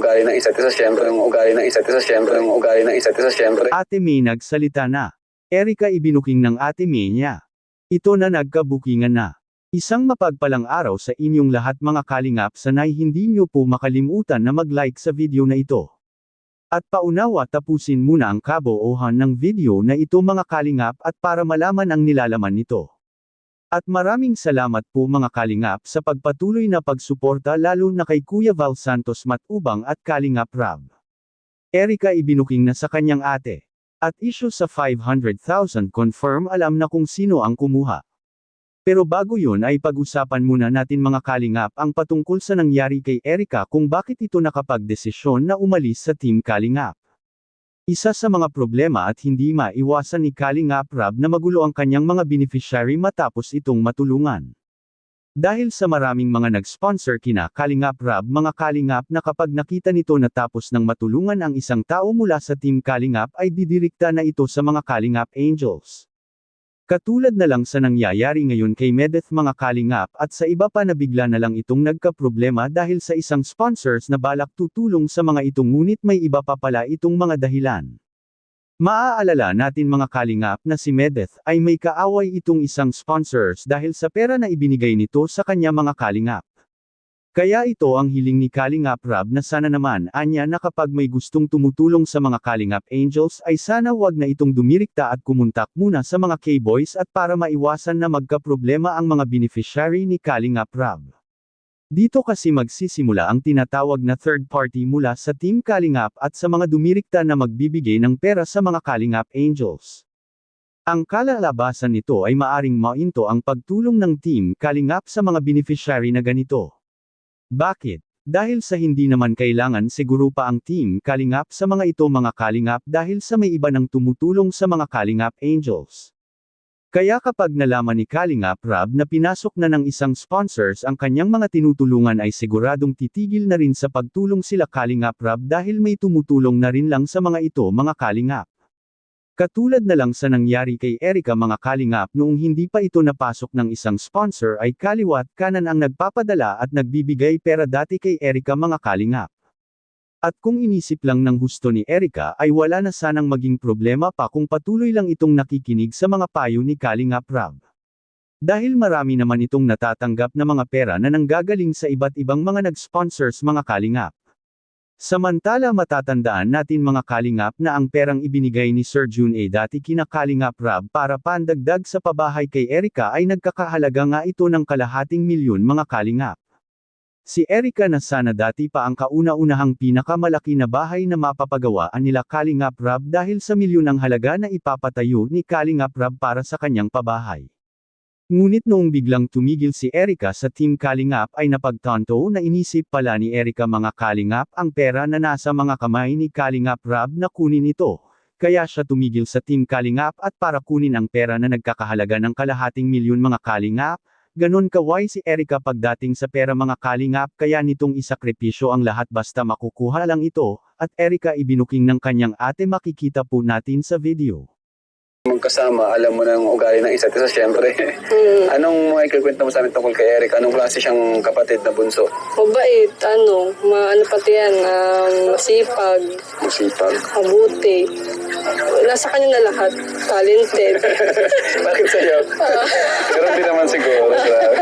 ugali ng isa't isa, syempre yung ugali ng isa't isa, syempre yung ugali ng isa't isa, syempre. Ate May nagsalita na. Erika ibinuking ng Ate May niya. Ito na nagkabukingan na. Isang mapagpalang araw sa inyong lahat mga kalingap sanay hindi nyo po makalimutan na mag-like sa video na ito. At paunawa tapusin muna ang kaboohan ng video na ito mga kalingap at para malaman ang nilalaman nito. At maraming salamat po mga kalingap sa pagpatuloy na pagsuporta lalo na kay Kuya Val Santos Matubang at Kalingap Rab. Erika ibinuking na sa kanyang ate. At issue sa 500,000 confirm alam na kung sino ang kumuha. Pero bago yun ay pag-usapan muna natin mga kalingap ang patungkol sa nangyari kay Erika kung bakit ito nakapagdesisyon na umalis sa Team Kalingap. Isa sa mga problema at hindi maiwasan ni Kalingap Rab na magulo ang kanyang mga beneficiary matapos itong matulungan. Dahil sa maraming mga nag-sponsor kina Kalingap Rab mga Kalingap na kapag nakita nito na tapos ng matulungan ang isang tao mula sa Team Kalingap ay didirikta na ito sa mga Kalingap Angels. Katulad na lang sa nangyayari ngayon kay Medeth mga kalingap at sa iba pa na bigla na lang itong nagka-problema dahil sa isang sponsors na balak tutulong sa mga itong ngunit may iba pa pala itong mga dahilan. Maaalala natin mga kalingap na si Medeth ay may kaaway itong isang sponsors dahil sa pera na ibinigay nito sa kanya mga kalingap. Kaya ito ang hiling ni Kalingap Rab na sana naman anya na kapag may gustong tumutulong sa mga Kalingap Angels ay sana wag na itong dumirikta at kumuntak muna sa mga K-Boys at para maiwasan na magka-problema ang mga beneficiary ni Kalingap Rab. Dito kasi magsisimula ang tinatawag na third party mula sa Team Kalingap at sa mga dumirikta na magbibigay ng pera sa mga Kalingap Angels. Ang kalalabasan nito ay maaring mainto ang pagtulong ng Team Kalingap sa mga beneficiary na ganito. Bakit? Dahil sa hindi naman kailangan siguro pa ang team Kalingap sa mga ito mga Kalingap dahil sa may iba nang tumutulong sa mga Kalingap Angels. Kaya kapag nalaman ni Kalingap Rab na pinasok na ng isang sponsors ang kanyang mga tinutulungan ay siguradong titigil na rin sa pagtulong sila Kalingap Rab dahil may tumutulong na rin lang sa mga ito mga Kalingap. Katulad na lang sa nangyari kay Erika mga kalingap noong hindi pa ito napasok ng isang sponsor ay kaliwat kanan ang nagpapadala at nagbibigay pera dati kay Erika mga kalingap. At kung inisip lang ng husto ni Erika ay wala na sanang maging problema pa kung patuloy lang itong nakikinig sa mga payo ni Kalingap Rab. Dahil marami naman itong natatanggap na mga pera na nanggagaling sa iba't ibang mga nag-sponsors mga kalingap. Samantala matatandaan natin mga kalingap na ang perang ibinigay ni Sir June A dati kina Kalingap Rab para pandagdag sa pabahay kay Erika ay nagkakahalaga nga ito ng kalahating milyon mga kalingap. Si Erika na sana dati pa ang kauna-unahang pinakamalaki na bahay na mapapagawaan nila Kalingap Rab dahil sa milyon ang halaga na ipapatayo ni Kalingap Rab para sa kanyang pabahay. Ngunit noong biglang tumigil si Erika sa Team Kalingap ay napagtanto na inisip pala ni Erika mga Kalingap ang pera na nasa mga kamay ni Kalingap Rab na kunin ito. Kaya siya tumigil sa Team Kalingap at para kunin ang pera na nagkakahalaga ng kalahating milyon mga Kalingap, ganon kaway si Erika pagdating sa pera mga Kalingap kaya nitong isakripisyo ang lahat basta makukuha lang ito, at Erika ibinuking ng kanyang ate makikita po natin sa video. Magkasama, alam mo na yung ugali ng isa't isa, syempre. Mm, Anong mga ikikwento mo sa amin tungkol kay Eric? Anong klase siyang kapatid na bunso? mabait, ano, ma, ano pati yan, um, masipag, Masipag. mabuti. Nasa kanya na lahat, talented. Bakit sa'yo? Ganun din naman siguro. Grabe.